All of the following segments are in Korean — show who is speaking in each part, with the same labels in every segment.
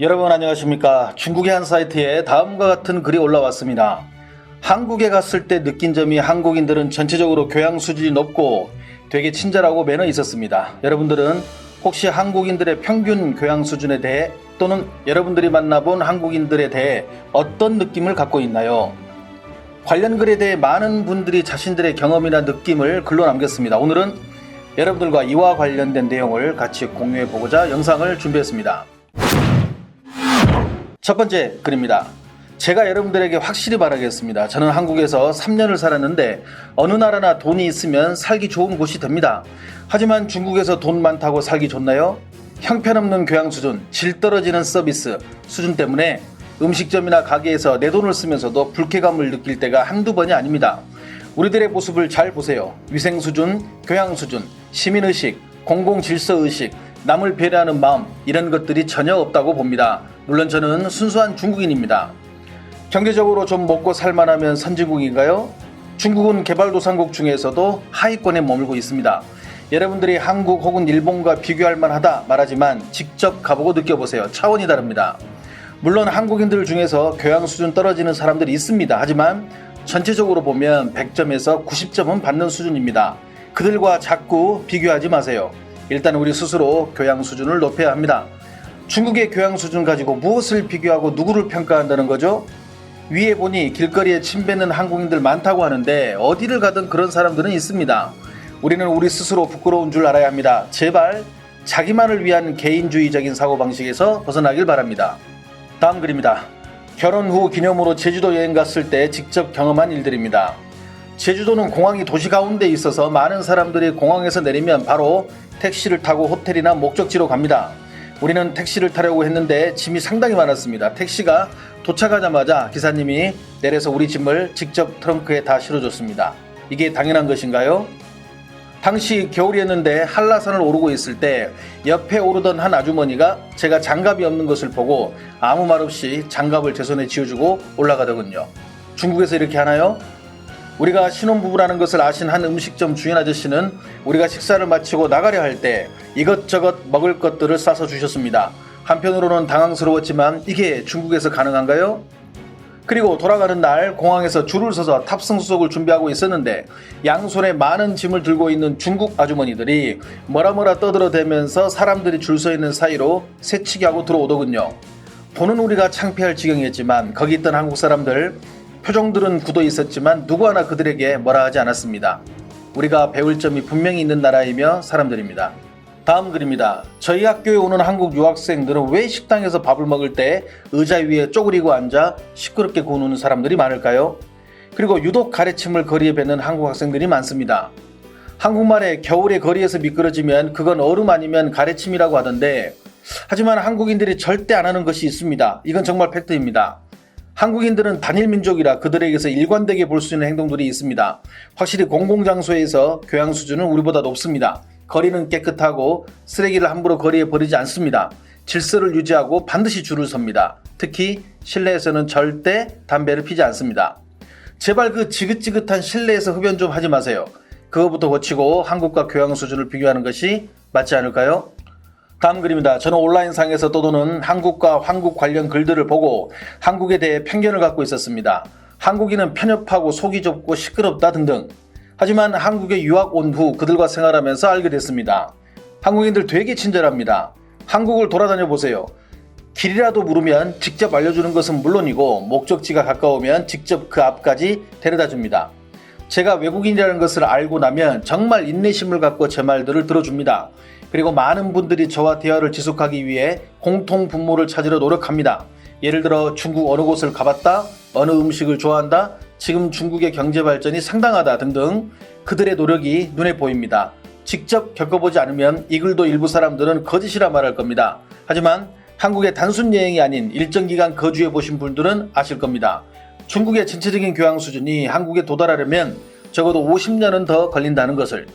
Speaker 1: 여러분 안녕하십니까 중국의 한 사이트에 다음과 같은 글이 올라왔습니다 한국에 갔을 때 느낀 점이 한국인들은 전체적으로 교양 수준이 높고 되게 친절하고 매너 있었습니다 여러분들은 혹시 한국인들의 평균 교양 수준에 대해 또는 여러분들이 만나본 한국인들에 대해 어떤 느낌을 갖고 있나요? 관련 글에 대해 많은 분들이 자신들의 경험이나 느낌을 글로 남겼습니다. 오늘은 여러분들과 이와 관련된 내용을 같이 공유해 보고자 영상을 준비했습니다. 첫 번째 글입니다. 제가 여러분들에게 확실히 말하겠습니다. 저는 한국에서 3년을 살았는데 어느 나라나 돈이 있으면 살기 좋은 곳이 됩니다. 하지만 중국에서 돈 많다고 살기 좋나요? 형편없는 교양 수준, 질 떨어지는 서비스 수준 때문에 음식점이나 가게에서 내 돈을 쓰면서도 불쾌감을 느낄 때가 한두 번이 아닙니다. 우리들의 모습을 잘 보세요. 위생 수준, 교양 수준, 시민 의식, 공공 질서 의식, 남을 배려하는 마음 이런 것들이 전혀 없다고 봅니다. 물론 저는 순수한 중국인입니다. 경제적으로 좀 먹고 살만하면 선진국인가요? 중국은 개발도상국 중에서도 하위권에 머물고 있습니다. 여러분들이 한국 혹은 일본과 비교할 만하다 말하지만 직접 가보고 느껴보세요. 차원이 다릅니다. 물론 한국인들 중에서 교양 수준 떨어지는 사람들이 있습니다. 하지만 전체적으로 보면 100점에서 90점은 받는 수준입니다. 그들과 자꾸 비교하지 마세요. 일단 우리 스스로 교양 수준을 높여야 합니다. 중국의 교양 수준 가지고 무엇을 비교하고 누구를 평가한다는 거죠? 위에 보니 길거리에 침 뱉는 한국인들 많다고 하는데 어디를 가든 그런 사람들은 있습니다. 우리는 우리 스스로 부끄러운 줄 알아야 합니다. 제발 자기만을 위한 개인주의적인 사고방식에서 벗어나길 바랍니다. 다음 글입니다. 결혼 후 기념으로 제주도 여행 갔을 때 직접 경험한 일들입니다. 제주도는 공항이 도시 가운데 있어서 많은 사람들이 공항에서 내리면 바로 택시를 타고 호텔이나 목적지로 갑니다. 우리는 택시를 타려고 했는데 짐이 상당히 많았습니다. 택시가 도착하자마자 기사님이 내려서 우리 짐을 직접 트렁크에 다 실어줬습니다. 이게 당연한 것인가요? 당시 겨울이었는데 한라산을 오르고 있을 때 옆에 오르던 한 아주머니가 제가 장갑이 없는 것을 보고 아무 말 없이 장갑을 제 손에 쥐어주고 올라가더군요. 중국에서 이렇게 하나요? 우리가 신혼부부라는 것을 아신 한 음식점 주인 아저씨는 우리가 식사를 마치고 나가려 할 때 이것저것 먹을 것들을 싸서 주셨습니다. 한편으로는 당황스러웠지만 이게 중국에서 가능한가요? 그리고 돌아가는 날 공항에서 줄을 서서 탑승 수속을 준비하고 있었는데 양손에 많은 짐을 들고 있는 중국 아주머니들이 뭐라 뭐라 떠들어대면서 사람들이 줄 서 있는 사이로 새치기 하고 들어오더군요. 보는 우리가 창피할 지경이었지만 거기 있던 한국 사람들 표정들은 굳어 있었지만 누구 하나 그들에게 뭐라 하지 않았습니다. 우리가 배울 점이 분명히 있는 나라이며 사람들입니다. 다음 글입니다. 저희 학교에 오는 한국 유학생들은 왜 식당에서 밥을 먹을 때 의자 위에 쪼그리고 앉아 시끄럽게 구는 사람들이 많을까요? 그리고 유독 가래침을 거리에 뱉는 한국 학생들이 많습니다. 한국말에 겨울에 거리에서 미끄러지면 그건 얼음 아니면 가래침이라고 하던데 하지만 한국인들이 절대 안 하는 것이 있습니다. 이건 정말 팩트입니다. 한국인들은 단일 민족이라 그들에게서 일관되게 볼 수 있는 행동들이 있습니다. 확실히 공공장소에서 교양 수준은 우리보다 높습니다. 거리는 깨끗하고 쓰레기를 함부로 거리에 버리지 않습니다. 질서를 유지하고 반드시 줄을 섭니다. 특히 실내에서는 절대 담배를 피지 않습니다. 제발 그 지긋지긋한 실내에서 흡연 좀 하지 마세요. 그거부터 고치고 한국과 교양 수준을 비교하는 것이 맞지 않을까요? 다음 글입니다. 저는 온라인상에서 떠도는 한국과 한국 관련 글들을 보고 한국에 대해 편견을 갖고 있었습니다. 한국인은 편협하고 속이 좁고 시끄럽다 등등. 하지만 한국에 유학 온 후 그들과 생활하면서 알게 됐습니다. 한국인들 되게 친절합니다. 한국을 돌아다녀 보세요. 길이라도 물으면 직접 알려주는 것은 물론이고 목적지가 가까우면 직접 그 앞까지 데려다 줍니다. 제가 외국인이라는 것을 알고 나면 정말 인내심을 갖고 제 말들을 들어줍니다. 그리고 많은 분들이 저와 대화를 지속하기 위해 공통 분모를 찾으려 노력합니다. 예를 들어 중국 어느 곳을 가봤다, 어느 음식을 좋아한다, 지금 중국의 경제 발전이 상당하다 등등 그들의 노력이 눈에 보입니다. 직접 겪어보지 않으면 이 글도 일부 사람들은 거짓이라 말할 겁니다. 하지만 한국의 단순 여행이 아닌 일정 기간 거주해 보신 분들은 아실 겁니다. 중국의 전체적인 교양 수준이 한국에 도달하려면 적어도 50년은 더 걸린다는 것을.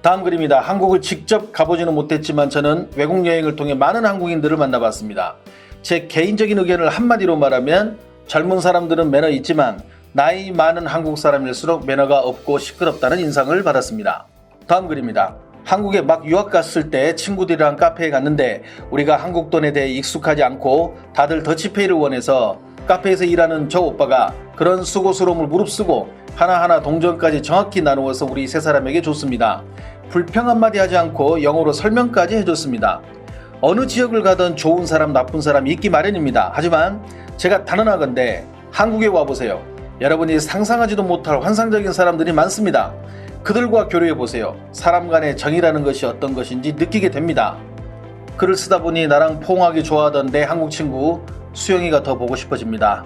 Speaker 1: 다음 글입니다. 한국을 직접 가보지는 못했지만 저는 외국 여행을 통해 많은 한국인들을 만나봤습니다. 제 개인적인 의견을 한마디로 말하면 젊은 사람들은 매너 있지만 나이 많은 한국 사람일수록 매너가 없고 시끄럽다는 인상을 받았습니다. 다음 글입니다. 한국에 막 유학 갔을 때 친구들이랑 카페에 갔는데 우리가 한국 돈에 대해 익숙하지 않고 다들 더치페이를 원해서 카페에서 일하는 저 오빠가 그런 수고스러움을 무릅쓰고 하나하나 동전까지 정확히 나누어서 우리 세 사람에게 줬습니다. 불평 한마디 하지 않고 영어로 설명까지 해줬습니다. 어느 지역을 가든 좋은 사람, 나쁜 사람이 있기 마련입니다. 하지만 제가 단언하건대 한국에 와보세요. 여러분이 상상하지도 못할 환상적인 사람들이 많습니다. 그들과 교류해 보세요. 사람 간의 정이라는 것이 어떤 것인지 느끼게 됩니다. 글을 쓰다 보니 나랑 포옹하기 좋아하던 내 한국 친구 수영이가 더 보고 싶어집니다.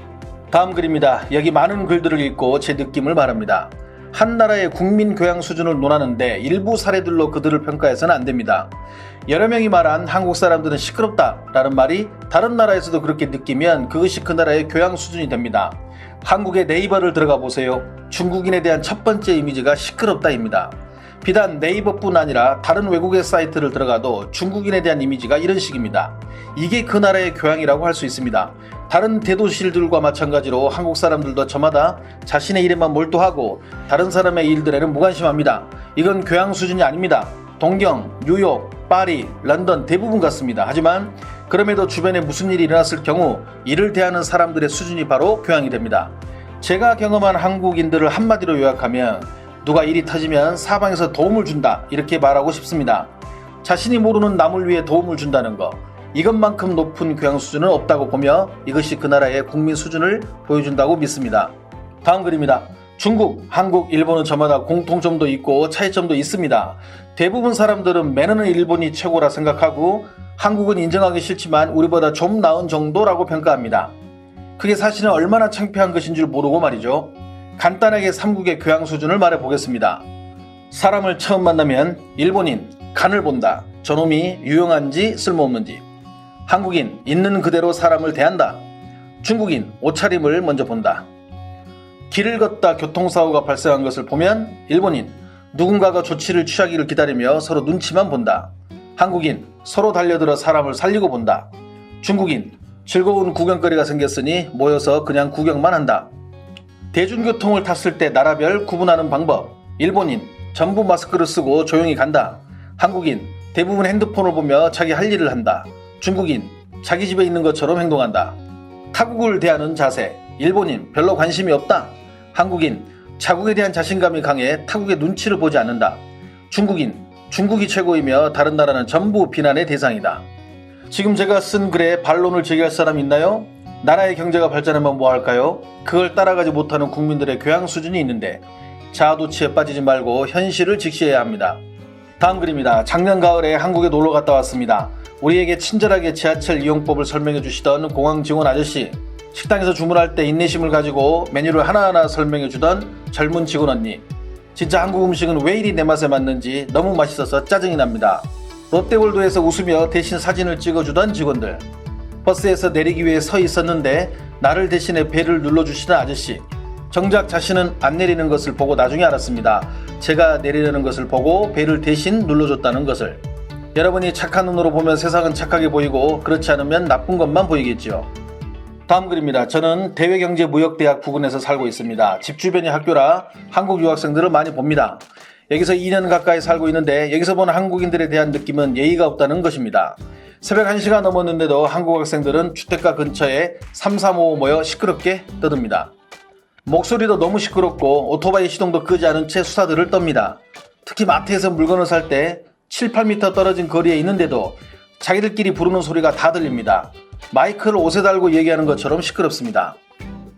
Speaker 1: 다음 글입니다. 여기 많은 글들을 읽고 제 느낌을 말합니다. 한 나라의 국민 교양 수준을 논하는데 일부 사례들로 그들을 평가해서는 안 됩니다. 여러 명이 말한 한국 사람들은 시끄럽다 라는 말이 다른 나라에서도 그렇게 느끼면 그것이 그 나라의 교양 수준이 됩니다. 한국의 네이버를 들어가 보세요. 중국인에 대한 첫 번째 이미지가 시끄럽다입니다. 비단 네이버뿐 아니라 다른 외국의 사이트를 들어가도 중국인에 대한 이미지가 이런 식입니다. 이게 그 나라의 교양이라고 할 수 있습니다. 다른 대도시들과 마찬가지로 한국 사람들도 저마다 자신의 일에만 몰두하고 다른 사람의 일들에는 무관심합니다. 이건 교양 수준이 아닙니다. 동경, 뉴욕, 파리, 런던 대부분 같습니다. 하지만 그럼에도 주변에 무슨 일이 일어났을 경우 이를 대하는 사람들의 수준이 바로 교양이 됩니다. 제가 경험한 한국인들을 한마디로 요약하면 누가 일이 터지면 사방에서 도움을 준다 이렇게 말하고 싶습니다. 자신이 모르는 남을 위해 도움을 준다는 것 이것만큼 높은 교양 수준은 없다고 보며 이것이 그 나라의 국민 수준을 보여준다고 믿습니다. 다음 글입니다. 중국, 한국, 일본은 저마다 공통점도 있고 차이점도 있습니다. 대부분 사람들은 매너는 일본이 최고라 생각하고 한국은 인정하기 싫지만 우리보다 좀 나은 정도라고 평가합니다. 그게 사실은 얼마나 창피한 것인 줄 모르고 말이죠. 간단하게 삼국의 교양 수준을 말해 보겠습니다. 사람을 처음 만나면 일본인 간을 본다. 저놈이 유용한지 쓸모없는지. 한국인 있는 그대로 사람을 대한다. 중국인 옷차림을 먼저 본다. 길을 걷다 교통사고가 발생한 것을 보면 일본인 누군가가 조치를 취하기를 기다리며 서로 눈치만 본다. 한국인 서로 달려들어 사람을 살리고 본다. 중국인 즐거운 구경거리가 생겼으니 모여서 그냥 구경만 한다. 대중교통을 탔을 때 나라별 구분하는 방법. 일본인 전부 마스크를 쓰고 조용히 간다. 한국인 대부분 핸드폰을 보며 자기 할 일을 한다. 중국인 자기 집에 있는 것처럼 행동한다. 타국을 대하는 자세. 일본인 별로 관심이 없다. 한국인 자국에 대한 자신감이 강해 타국의 눈치를 보지 않는다. 중국인 중국이 최고이며 다른 나라는 전부 비난의 대상이다. 지금 제가 쓴 글에 반론을 제기할 사람 있나요? 나라의 경제가 발전하면 뭐 할까요? 그걸 따라가지 못하는 국민들의 교양 수준이 있는데 자아도취에 빠지지 말고 현실을 직시해야 합니다. 다음 글입니다. 작년 가을에 한국에 놀러 갔다 왔습니다. 우리에게 친절하게 지하철 이용법을 설명해 주시던 공항 직원 아저씨, 식당에서 주문할 때 인내심을 가지고 메뉴를 하나하나 설명해 주던 젊은 직원 언니. 진짜 한국 음식은 왜 이리 내 맛에 맞는지 너무 맛있어서 짜증이 납니다. 롯데월드에서 웃으며 대신 사진을 찍어주던 직원들. 버스에서 내리기 위해 서 있었는데 나를 대신해 배를 눌러주시던 아저씨. 정작 자신은 안 내리는 것을 보고 나중에 알았습니다. 제가 내리려는 것을 보고 배를 대신 눌러줬다는 것을. 여러분이 착한 눈으로 보면 세상은 착하게 보이고 그렇지 않으면 나쁜 것만 보이겠지요. 다음 글입니다. 저는 대외경제무역대학 부근에서 살고 있습니다. 집 주변이 학교라 한국 유학생들을 많이 봅니다. 여기서 2년 가까이 살고 있는데 여기서 본 한국인들에 대한 느낌은 예의가 없다는 것입니다. 새벽 1시가 넘었는데도 한국 학생들은 주택가 근처에 3, 3, 5 모여 시끄럽게 떠듭니다. 목소리도 너무 시끄럽고 오토바이 시동도 끄지 않은 채 수사들을 떱니다. 특히 마트에서 물건을 살 때 7, 8m 떨어진 거리에 있는데도 자기들끼리 부르는 소리가 다 들립니다. 마이크를 옷에 달고 얘기하는 것처럼 시끄럽습니다.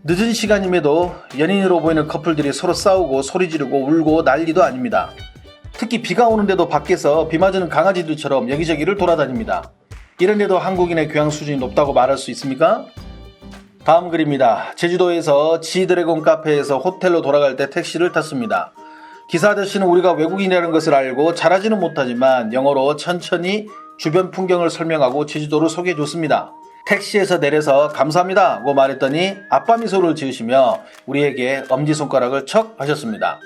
Speaker 1: 늦은 시간임에도 연인으로 보이는 커플들이 서로 싸우고 소리 지르고 울고 난리도 아닙니다. 특히 비가 오는데도 밖에서 비 맞는 강아지들처럼 여기저기를 돌아다닙니다. 이런데도 한국인의 교양 수준이 높다고 말할 수 있습니까? 다음 글입니다. 제주도에서 지드래곤 카페에서 호텔로 돌아갈 때 택시를 탔습니다. 기사 아저씨는 우리가 외국인이라는 것을 알고 잘하지는 못하지만 영어로 천천히 주변 풍경을 설명하고 제주도를 소개해 줬습니다. 택시에서 내려서 감사합니다 고 말했더니 아빠 미소를 지으시며 우리에게 엄지손가락을 척 하셨습니다.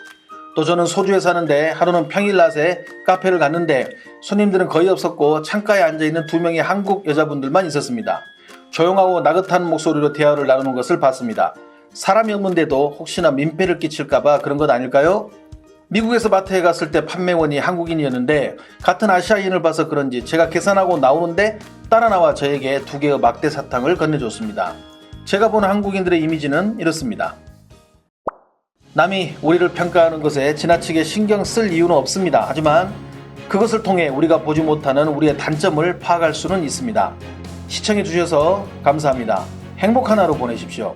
Speaker 1: 또 저는 소주에 사는데 하루는 평일 낮에 카페를 갔는데 손님들은 거의 없었고 창가에 앉아 있는 두 명의 한국 여자분들만 있었습니다. 조용하고 나긋한 목소리로 대화를 나누는 것을 봤습니다. 사람이 없는데도 혹시나 민폐를 끼칠까봐 그런 것 아닐까요? 미국에서 마트에 갔을 때 판매원이 한국인이었는데 같은 아시아인을 봐서 그런지 제가 계산하고 나오는데 따라 나와 저에게 두 개의 막대 사탕을 건네줬습니다. 제가 본 한국인들의 이미지는 이렇습니다. 남이 우리를 평가하는 것에 지나치게 신경 쓸 이유는 없습니다. 하지만 그것을 통해 우리가 보지 못하는 우리의 단점을 파악할 수는 있습니다. 시청해 주셔서 감사합니다. 행복한 하루 보내십시오.